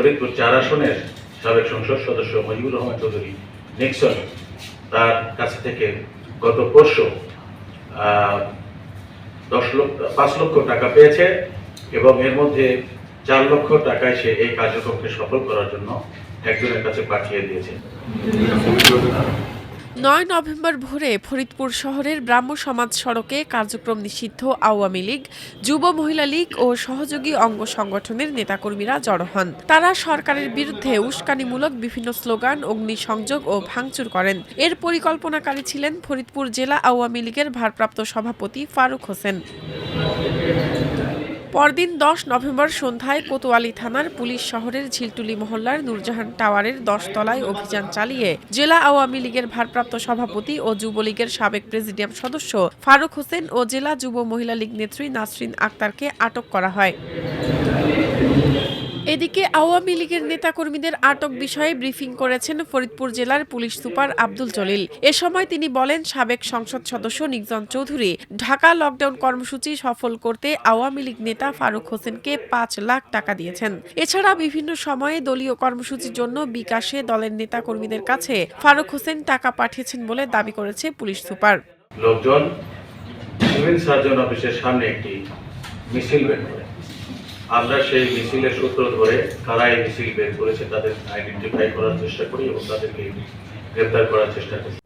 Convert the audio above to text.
ফরিদপুর চার আসনের সাবেক সংসদ সদস্য মজিবুর রহমান চৌধুরী নিক্সন তার কাছ থেকে গত পরশু দশ লক্ষ, পাঁচ লক্ষ টাকা পেয়েছে এবং এর মধ্যে চার লক্ষ টাকায় সে এই কার্যক্রমকে সফল করার জন্য একজনের কাছে পাঠিয়ে দিয়েছে। নয় নভেম্বর ভোরে ফরিদপুর শহরের ব্রাহ্ম সমাজ সড়কে কার্যক্রম নিষিদ্ধ আওয়ামী লীগ, যুব মহিলা লীগ ও সহযোগী অঙ্গ সংগঠনের নেতাকর্মীরা জড়ো হন। তারা সরকারের বিরুদ্ধে উস্কানিমূলক বিভিন্ন স্লোগান, অগ্নিসংযোগ ও ভাঙচুর করেন। এর পরিকল্পনাকারী ছিলেন ফরিদপুর জেলা আওয়ামী লীগের ভারপ্রাপ্ত সভাপতি ফারুক হোসেন। পরদিন দশ নভেম্বর সন্ধ্যায় কোতোয়ালি থানার পুলিশ শহরের ঝিলটুলি মহল্লার নূরজাহান টাওয়ারের তলায় অভিযান চালিয়ে জেলা আওয়ামী লীগের ভারপ্রাপ্ত সভাপতি ও যুবলীগের সাবেক প্রেসিডিয়াম সদস্য ফারুক হোসেন ও জেলা যুব মহিলা লীগ নেত্রী নাসরিন আক্তারকে আটক করা হয়। এদিকে আওয়ামী লীগের নেতাকর্মীদের আটক বিষয়ে ব্রিফিং করেছেন ফরিদপুর জেলার পুলিশ সুপার আব্দুল জলিল। এ সময় তিনি বলেন, সাবেক সংসদ সদস্য নিকজন চৌধুরী ঢাকা লকডাউন কর্মসূচি সফল করতে আওয়ামী লীগ নেতা ফারুক হোসেনকে পাঁচ লাখ টাকা দিয়েছেন। এছাড়া বিভিন্ন সময়ে দলীয় কর্মসূচির জন্য বিকাশে দলের নেতাকর্মীদের কাছে ফারুক হোসেন টাকা পাঠিয়েছেন বলে দাবি করেছে পুলিশ সুপার। লোকজন সিভিল সার্জন অফিসের সামনে একটি মিছিল বের করে। আমরা সেই মিছিলের সূত্র ধরে কারা এই মিছিল বের করেছে, তাদের আইডেন্টিফাই করার চেষ্টা করি এবং তাদেরকে গ্রেপ্তার করার চেষ্টা করি।